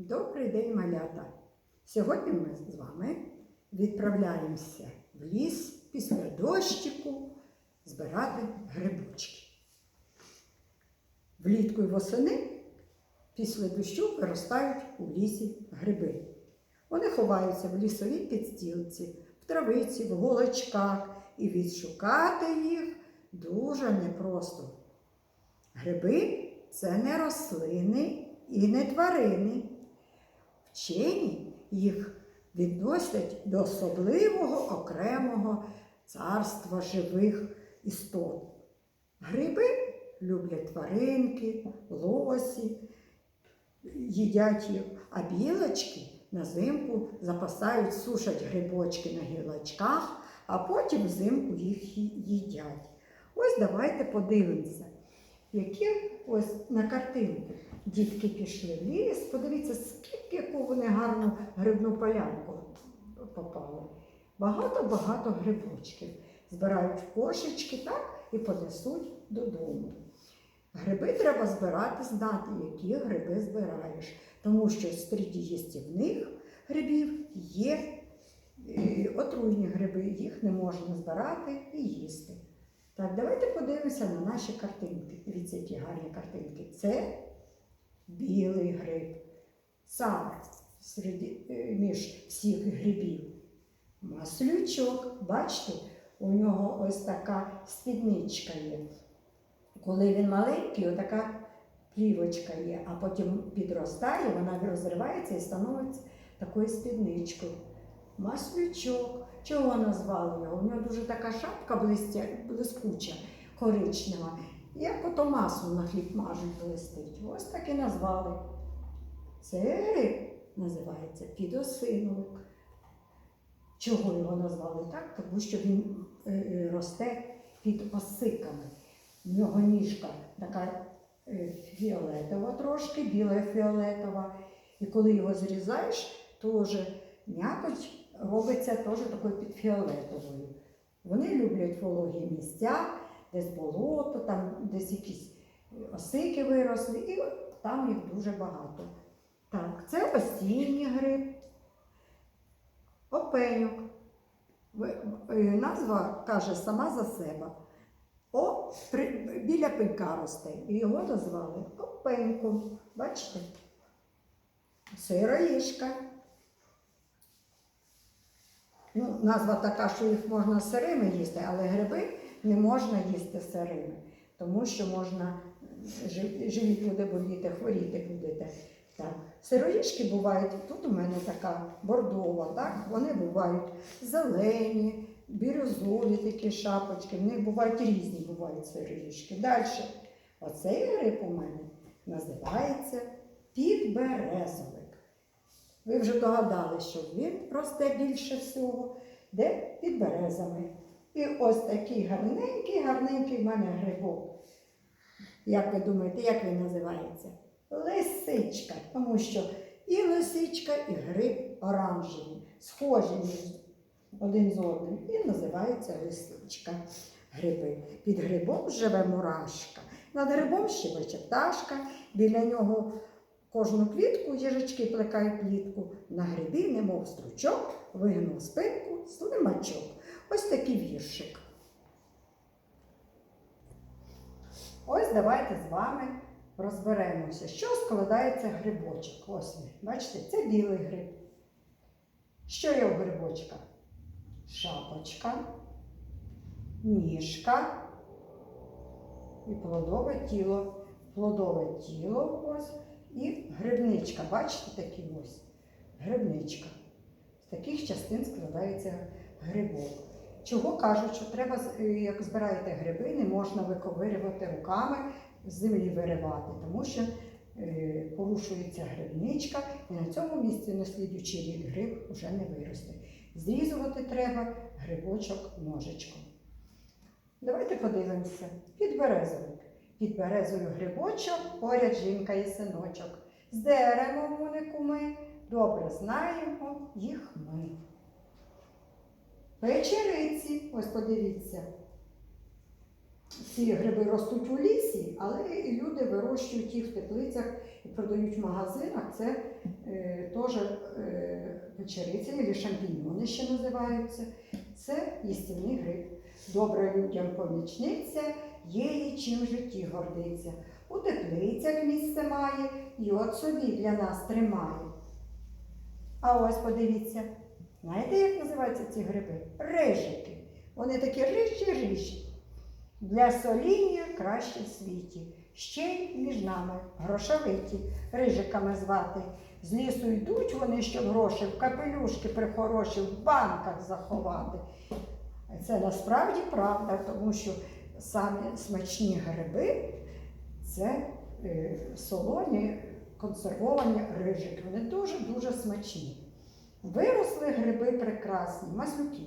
Добрий день, малята! Сьогодні ми з вами відправляємося в ліс після дощику збирати грибочки. Влітку і восени після дощу виростають у лісі гриби. Вони ховаються в лісовій підстілці, в травиці, в голочках, і відшукати їх дуже непросто. Гриби це не рослини і не тварини. Вчені їх відносять до особливого окремого царства живих істот. Гриби люблять тваринки, лосі, їдять їх, а білочки на зимку запасають, сушать грибочки на гілочках, а потім взимку їх їдять. Ось давайте подивимося, які ось на картинку дітки пішли в ліс. Подивіться, скільки яку вони гарну грибну полянку попали. Багато-багато грибочків. Збирають в кошечки так, і понесуть додому. Гриби треба збирати, знати, які гриби збираєш. Тому що серед їстівних грибів є е, отруйні гриби, їх не можна збирати і їсти. Так, давайте подивимося на наші картинки. Дивіться, які гарні картинки. Це білий гриб. Сам серед, е, між всіх грибів. Маслючок. Бачите, у нього ось така спідничка є. Коли він маленький, отака плівочка є, а потім підростає, вона розривається і становиться такою спідничкою. Маслючок. Чого назвали його? У нього дуже така шапка блискуча, коричнева. Як ото масло на хліб мажуть блистить. Ось так і назвали. Це риб називається підосиновик. Чого його назвали так? Тому що він е, е, росте під осиками. В нього ніжка така е, фіолетова трошки, біла фіолетова. І коли його зрізаєш, вже м'якоть робиться теж такою підфіолетовою. Вони люблять вологі місця, десь болото, там десь якісь осики виросли, і там їх дуже багато. Так, це осінній гриб, опеньок. Е, Назва каже сама за себе. О, при, біля пенька росте. І його назвали опеньком. Бачите? Сироїшка. Ну, назва така, що їх можна сирими їсти, але гриби не можна їсти сирими, тому що можна жи- живі люди боліти, хворіти будете. Так. Сироїшки бувають, тут у мене така бордова, так? вони бувають зелені, бірюзові такі шапочки, в них бувають різні бувають сироїшки. Далі. Оцей гриб у мене називається підберезовик. Ви вже догадали, що він росте більше всього, де під. І ось такий гарненький, гарненький в мене грибок. Як ви думаєте, як він називається? Лисичка, тому що і лисичка, і гриб оранжеві, схожі один з одним. І називається лисичка гриби. Під грибом живе мурашка. Над грибом щебече пташка, біля нього кожну квітку їжачки плекають плітку. На грибі, немов стручок, вигнув спинку слимачок. Ось такий віршик. Ось давайте з вами розберемося, що складається грибочок. Ось він. Бачите, це білий гриб. Що є у грибочка? Шапочка, ніжка і плодове тіло. Плодове тіло ось і грибничка. Бачите такі ось? Грибничка. З таких частин складається грибок. Чого кажуть, що треба, е, як збираєте гриби, не можна виковирювати руками, з землі виривати, тому що е, порушується грибничка, і на цьому місці на слідуючий рік гриб вже не виросте. Зрізувати треба грибочок ножичком. Давайте подивимося. Підберезовик. Під березою грибочок, поряд жінка і синочок. З деревом вони куми, добре знаємо їх ми. Печериці, ось подивіться. ці гриби ростуть у лісі, але і люди вирощують їх в теплицях і продають в магазинах. Це е, теж е, печериця або шампіньони ще називаються. Це їстівний гриб. Добра людям помічниця, є їй чим в житті гордиться. У теплицях місце має, і от собі для нас тримає. А ось подивіться, знаєте, як називаються ці гриби? Рижики. Вони такі рижі-рижі. Для соління краще в світі. Ще й між нами грошовиті, рижиками звати. З лісу йдуть вони, щоб гроші в капелюшки прихороші, в банках заховати. Це насправді правда, тому що самі смачні гриби це е, солоні консервовані рижики. Вони дуже-дуже смачні. Виросли гриби прекрасні, маслюки.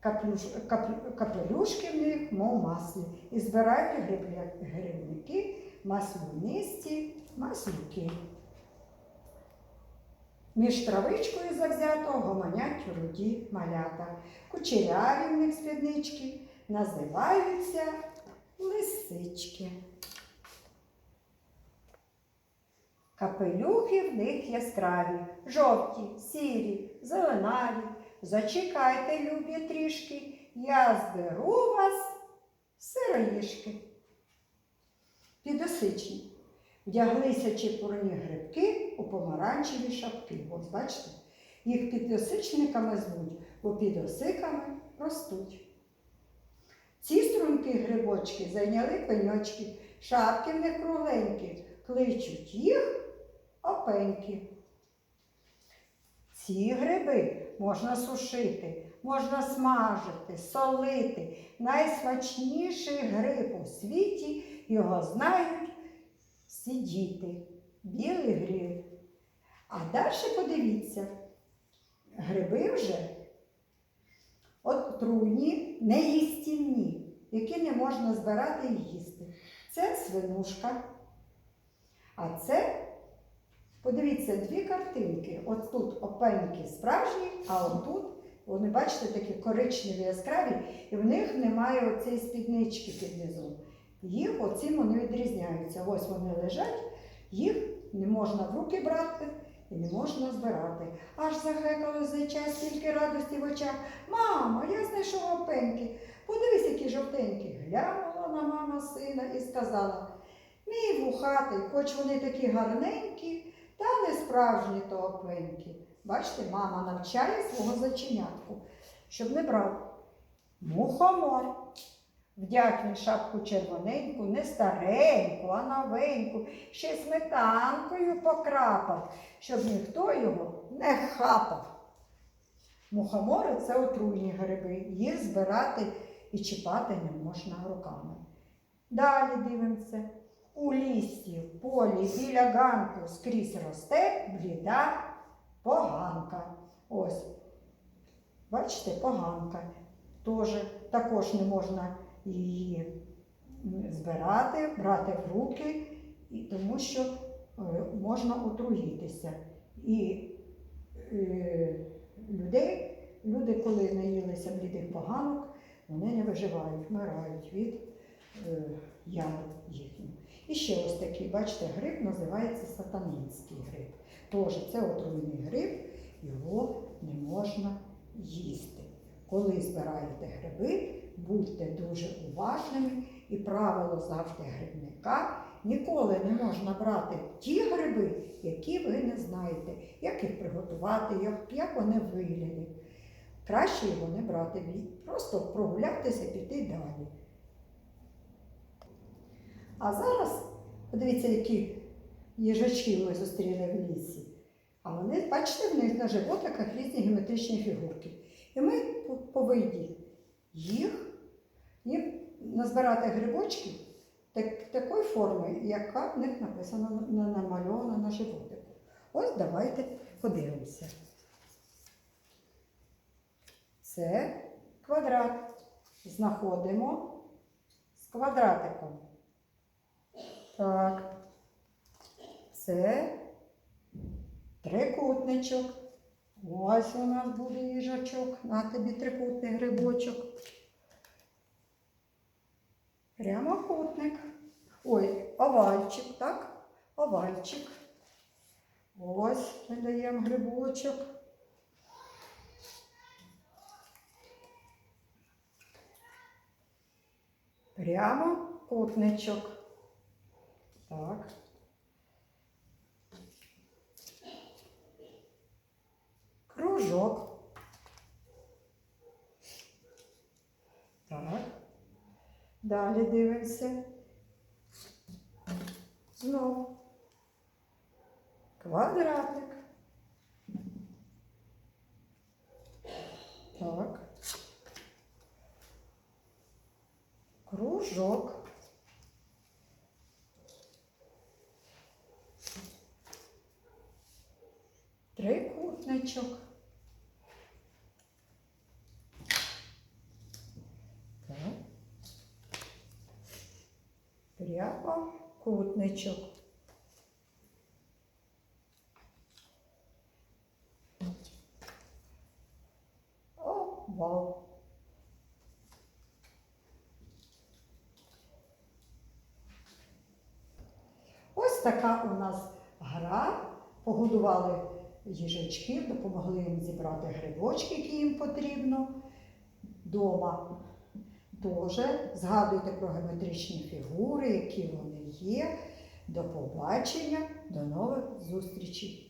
Каплюш, кап- капелюшки в них, мов маслі. І збирають грибля- грибники, маслянисті, маслюки. Між травичкою завзято гомонять руді малята. Кучеряві в них спіднички називаються лисички. Капелюхи в них яскраві, жовті, сірі, зеленаві. Зачекайте, любі трішки, я зберу вас сироїшки. Підосичні. Вдяглися чепурні грибки у помаранчеві шапки. Ось бачите, їх підосичниками звуть, бо підосиками ростуть. Ці струнки грибочки зайняли пеньочки, шапки в них кругленькі, кличуть їх опеньки. Ці гриби можна сушити, можна смажити, солити. Найсмачніший гриб у світі його знають всі діти. Білий гриб. А далі подивіться, гриби вже отруйні, неїстівні, які не можна збирати і їсти. Це свинушка. А це, подивіться, дві картинки. От тут опеньки справжні, а отут, вони, бачите, такі коричневі яскраві, і в них немає оцієї спіднички під низом. Їх оцім вони відрізняються. Ось вони лежать, їх не можна в руки брати і не можна збирати. Аж захекало зайча, стільки радості в очах. Мамо, я знайшов опеньки. Подивись, які жовтенькі. Глянула на мама сина і сказала. Мій вухатий, хоч вони такі гарненькі, та не справжні то опеньки. Бачите, мама навчає свого заченятку, щоб не брав. Мухомор. Вдяг він шапку червоненьку, не стареньку, а новеньку, ще сметанкою покрапав, щоб ніхто його не хапав. Мухомори це отруйні гриби, їх збирати і чіпати не можна руками. Далі дивимося. У лісі, в полі, біля ганку скрізь росте бліда поганка. Ось. Бачите, поганка. Тоже, також не можна її збирати, брати в руки, і, тому що е, можна отруїтися. І е, людей, люди, коли наїлися блідих поганок, вони не виживають, вмирають від е, яду. І ще ось такий, бачите, гриб називається сатанинський гриб. Тож це отруйний гриб, його не можна їсти. Коли збираєте гриби, будьте дуже уважними і правило завжди грибника ніколи не можна брати ті гриби, які ви не знаєте, як їх приготувати, як, вони виглядять. Краще його не брати, просто прогулятися, піти далі. А зараз, подивіться, які їжачки ми зустріли в лісі. А вони, бачите, в них на животиках різні геометричні фігурки. І ми по- повинні їх, їм назбирати грибочки так, такої форми, яка в них написана на- намальована на животику. Ось давайте подивимося. Це квадрат. Знаходимо з квадратиком. Так. Це трикутничок. Ось у нас буде їжачок. На тобі трикутний грибочок. Прямокутник. Ой, овальчик, так? Овальчик. Ось ми даємо грибочок. Прямокутничок. Так. Кружок. Так. Далі дивимося. Знову. Квадратик. Так. Кружок. Трикутничок. Так. Прямокутничок. Овал. Ось така у нас гра. Погодували їжачків, допомогли їм зібрати грибочки, які їм потрібно. Дома теж згадуйте про геометричні фігури, які вони є. До побачення, до нових зустрічей!